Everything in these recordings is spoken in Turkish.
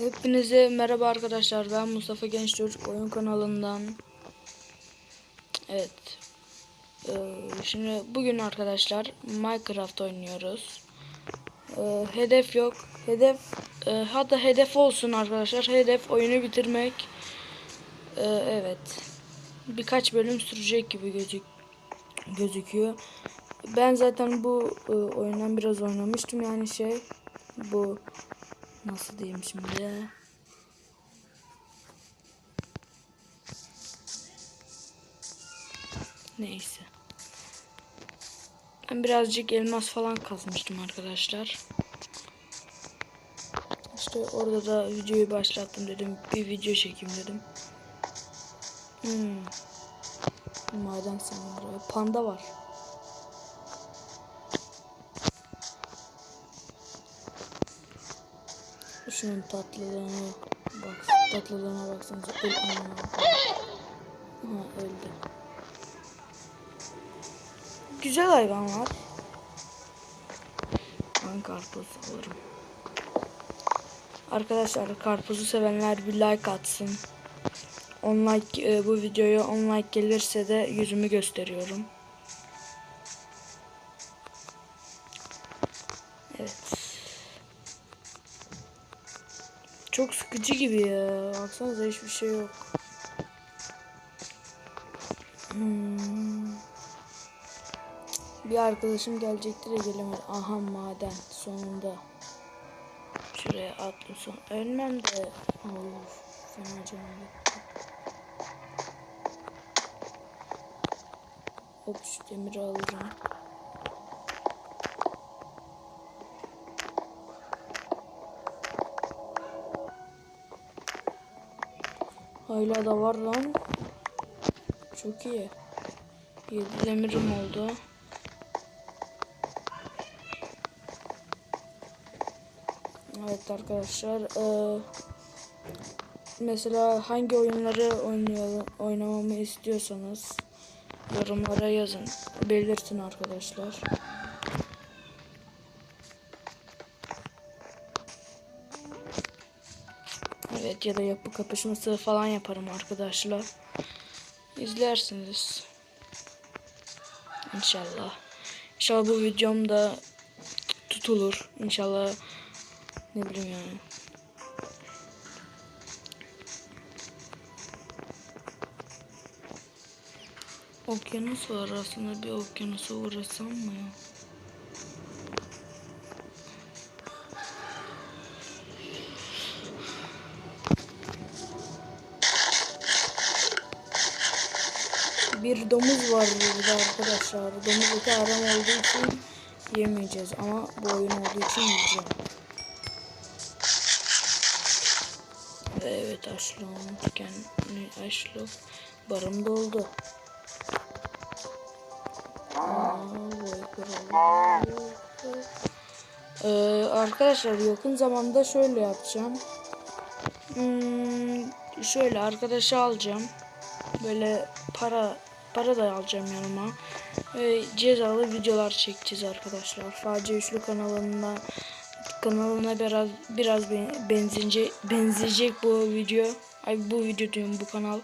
Hepinize merhaba arkadaşlar. Ben Mustafa Genç Çocuk Oyun kanalından. Evet. Ee, şimdi bugün arkadaşlar Minecraft oynuyoruz. Ee, hedef yok. Hedef e, hatta hedef olsun arkadaşlar. Hedef oyunu bitirmek. Ee, evet. Birkaç bölüm sürecek gibi gözük gözüküyor. Ben zaten bu e, oyundan biraz oynamıştım yani şey bu nasıl diyeyim şimdi? Neyse. Ben birazcık elmas falan kazmıştım arkadaşlar. İşte orada da videoyu başlattım dedim. Bir video çekeyim dedim. Hmm. maden sanırım panda var Şunun tatlılığına bak, tatlılığına baksanıza. Öl anam. Ha öldü. Güzel hayvanlar. Ben karpuz alırım. Arkadaşlar karpuzu sevenler bir like atsın. 10 like e, bu videoya 10 like gelirse de yüzümü gösteriyorum. Evet. Çok sıkıcı gibi ya. Baksanıza hiçbir şey yok. Hmm. Bir arkadaşım gelecekti de gelemedi. Aha maden sonunda. Şuraya attım son. Ölmem de. Of, fena canım gitti. Hop şu demiri alacağım. Hala da var lan. Çok iyi. 7 demirim oldu. Evet arkadaşlar. Ee, mesela hangi oyunları oynayalım, oynamamı istiyorsanız yorumlara yazın. Belirtin arkadaşlar. Evet ya da yapı kapışması falan yaparım arkadaşlar. İzlersiniz. İnşallah. İnşallah bu videom da tutulur. İnşallah ne bileyim yani. Okyanus var aslında bir okyanusa uğrasam mı ya? Arkadaşlar. Domuz eti haram olduğu için yemeyeceğiz ama bu oyun olduğu için yiyeceğim. Evet açlığım kendi açlık barım doldu. Ee, arkadaşlar yakın zamanda şöyle yapacağım. Hmm, şöyle arkadaşı alacağım. Böyle para para da alacağım yanıma. Ve cezalı videolar çekeceğiz arkadaşlar. Facia Üçlü kanalına kanalına biraz biraz benzince benzeyecek bu video. Ay bu video diyorum bu kanal.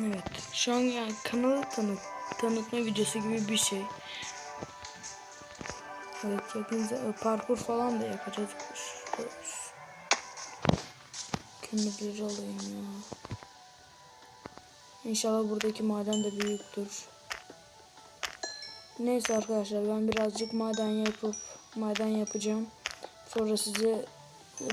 Evet. Şu an yani kanalı tanıt tanıtma videosu gibi bir şey. Evet yakın parkur falan da yapacağız. Kömürleri alayım ya. İnşallah buradaki maden de büyüktür. Neyse arkadaşlar ben birazcık maden yapıp maden yapacağım. Sonra size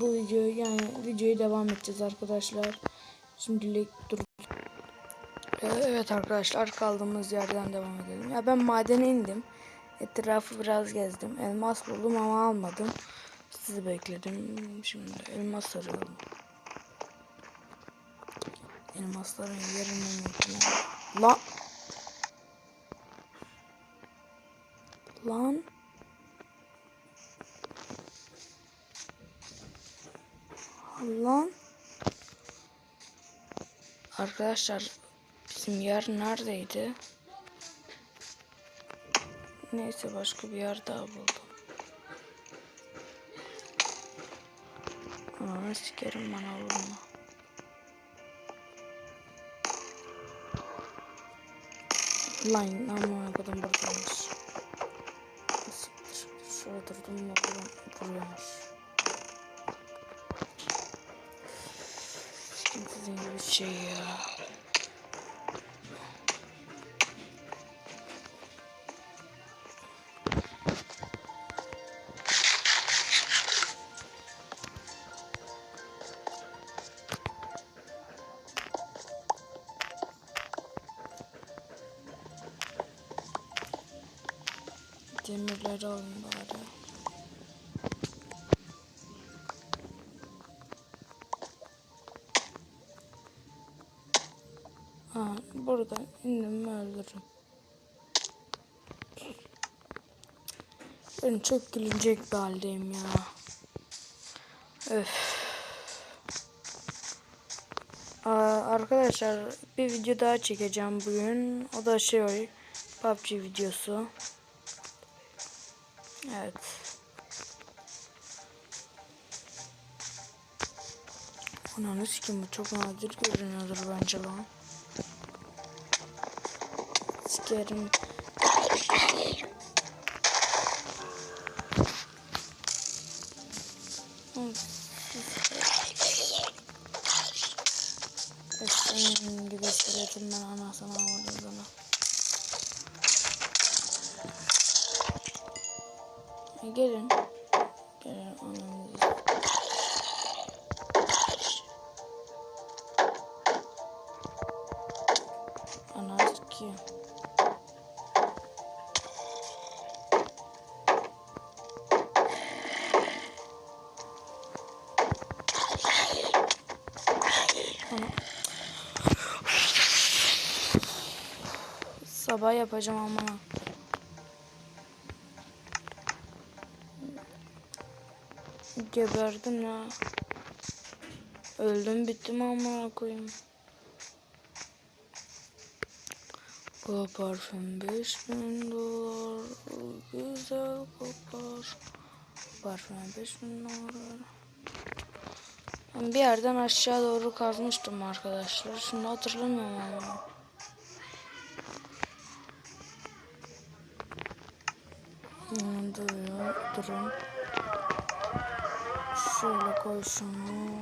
bu videoyu yani videoyu devam edeceğiz arkadaşlar. Şimdilik dur. Evet arkadaşlar kaldığımız yerden devam edelim. Ya ben madene indim. Etrafı biraz gezdim. Elmas buldum ama almadım. Sizi bekledim. Şimdi elmas arıyorum. Elmasların yerini unuttum. La Lan Lan Arkadaşlar bizim yer neredeydi? Neyse başka bir yer daha buldum. Ananı sikerim bana vurma. Lan aman kadın buradaymış. Şurada durdum mu buradan vuruyormuş. Sizin gibi şey ya. Demirleri alayım bari. Ha, burada indim öldürürüm. Ben çok gülünecek bir haldeyim ya. Öf. Arkadaşlar bir video daha çekeceğim bugün. O da şey PUBG videosu. Evet. Ananı sikim bu çok nadir görünüyordur bence lan. Sikerim. Senin gibi iskeletim ben anasını avladım sana. E, Gelin. Gelin anamızı. Ki. Sabah yapacağım ama. Geberdim ya. Öldüm bittim ama koyayım. Bu parfüm 5000 dolar. Güzel kokar. Parfüm 5000 dolar. Ben bir yerden aşağı doğru kazmıştım arkadaşlar. Şimdi hatırlamıyorum ama. Hmm, Duruyor, durun. Şöyle koy şunu.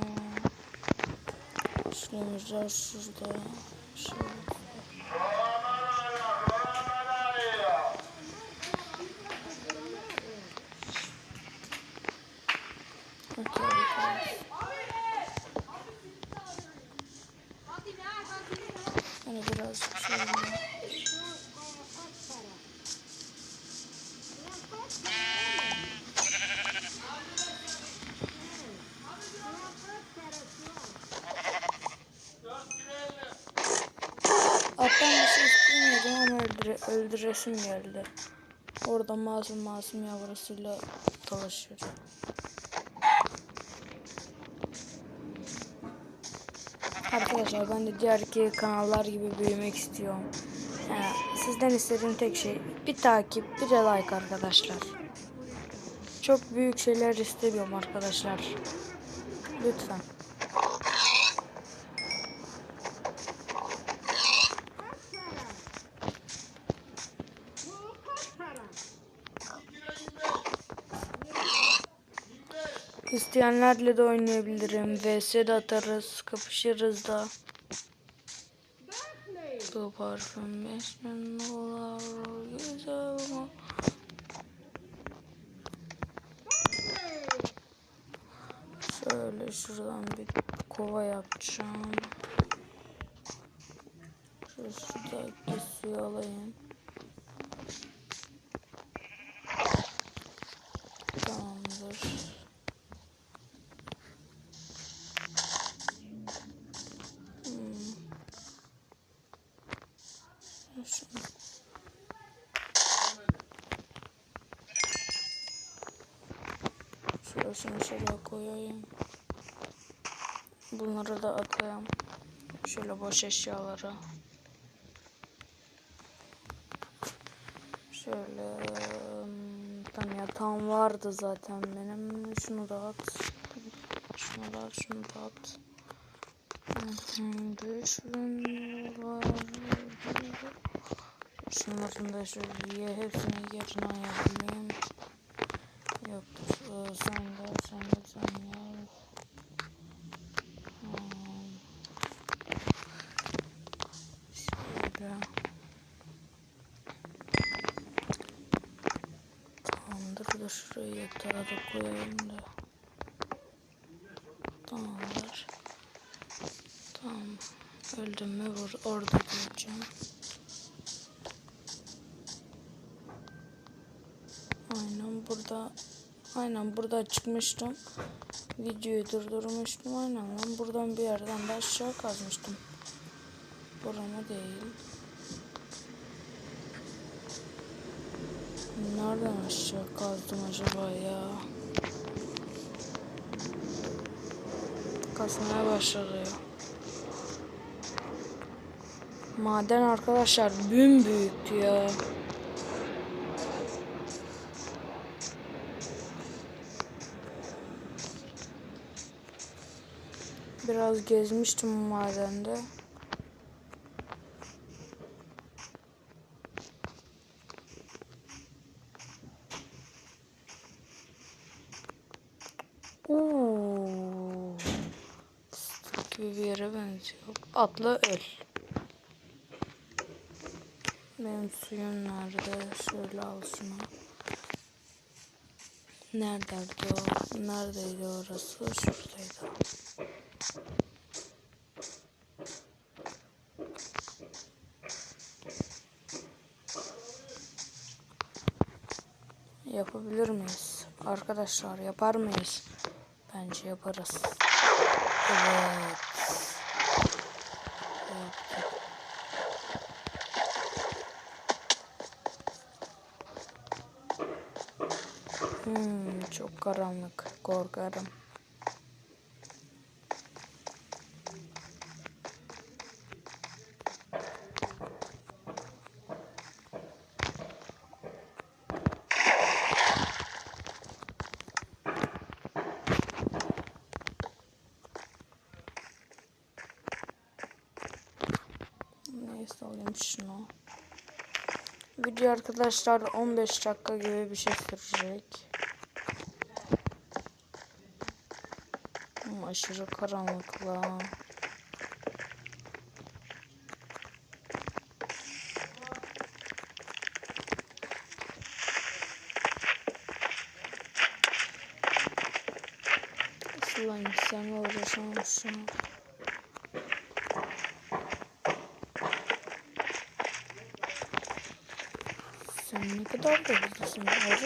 Şunları şurada. Şöyle. Okey, okey. Hani birazcık şöyle. Alttan bir şey istemiyordum ama öldüresim geldi. Orada masum masum yavrusuyla dolaşıyor. Arkadaşlar ben de diğer iki kanallar gibi büyümek istiyorum. Yani sizden istediğim tek şey bir takip bir de like arkadaşlar. Çok büyük şeyler istemiyorum arkadaşlar. Lütfen. İsteyenlerle de oynayabilirim. VS de atarız. Kapışırız da. Bu parfüm 5000 dolar. Güzel ama. Şöyle şuradan bir kova yapacağım. Şu şuradaki suyu alayım. Tamamdır. Şunu. Şurasını şuraya koyayım. Bunları da atayım. Şöyle boş eşyaları. Şöyle hmm, tam yatağım vardı zaten benim. Şunu da at. Şunu da al, şunu da at. Şunların da şöyle hepsini yerine ayarlayayım. Yoktur. Sen de sen sen yap. Hmm. Şöyle. Tamamdır da şuraya da koyayım da. Tamamdır. Tamam. Öldüm mü orada duracağım. Aynen burada aynen burada çıkmıştım. Videoyu durdurmuştum. Aynen lan buradan bir yerden de aşağı kazmıştım. Burama değil. Nereden aşağı kazdım acaba ya? Kasmaya başladı. Maden arkadaşlar büm büyüktü ya. Biraz gezmiştim madende. Oo. Fıstık bir yere benziyor. Atla öl. Benim suyum nerede? Şöyle al şunu. Neredeydi o? Neredeydi orası? Şuradaydı. Yapabilir miyiz? Arkadaşlar yapar mıyız? Bence yaparız. Evet. Hmm, çok karanlık. Korkarım. Neyse alayım şunu. Video arkadaşlar 15 dakika gibi bir şey sürecek. Ama aşırı karanlık lan. Ulan sen uğraşamışsın. Sen ne kadar da. Hayır.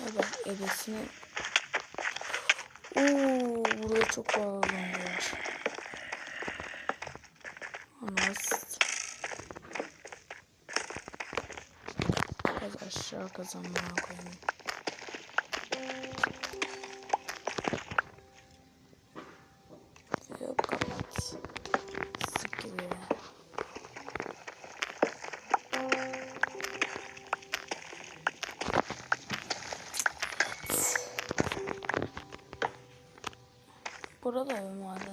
Ya bak ebesini. Oo, burada çok var. Anas. Biraz aşağı kazanmaya koyayım. Burada bir maden.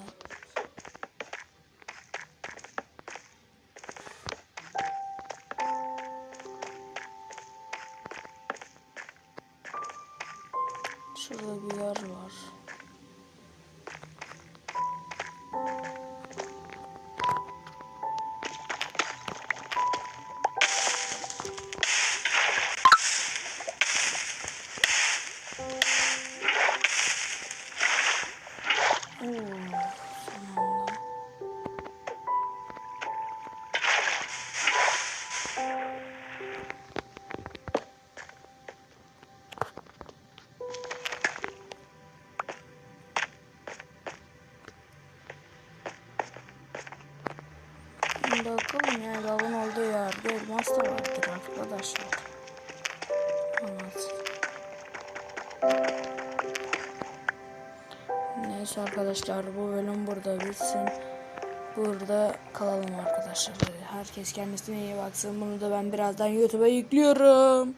Bakalım ya lavın olduğu yerde elmas da vardır arkadaşlar. Evet. Neyse arkadaşlar bu bölüm burada bitsin. burada kalalım arkadaşlar. Herkes kendisine iyi baksın. Bunu da ben birazdan YouTube'a yüklüyorum.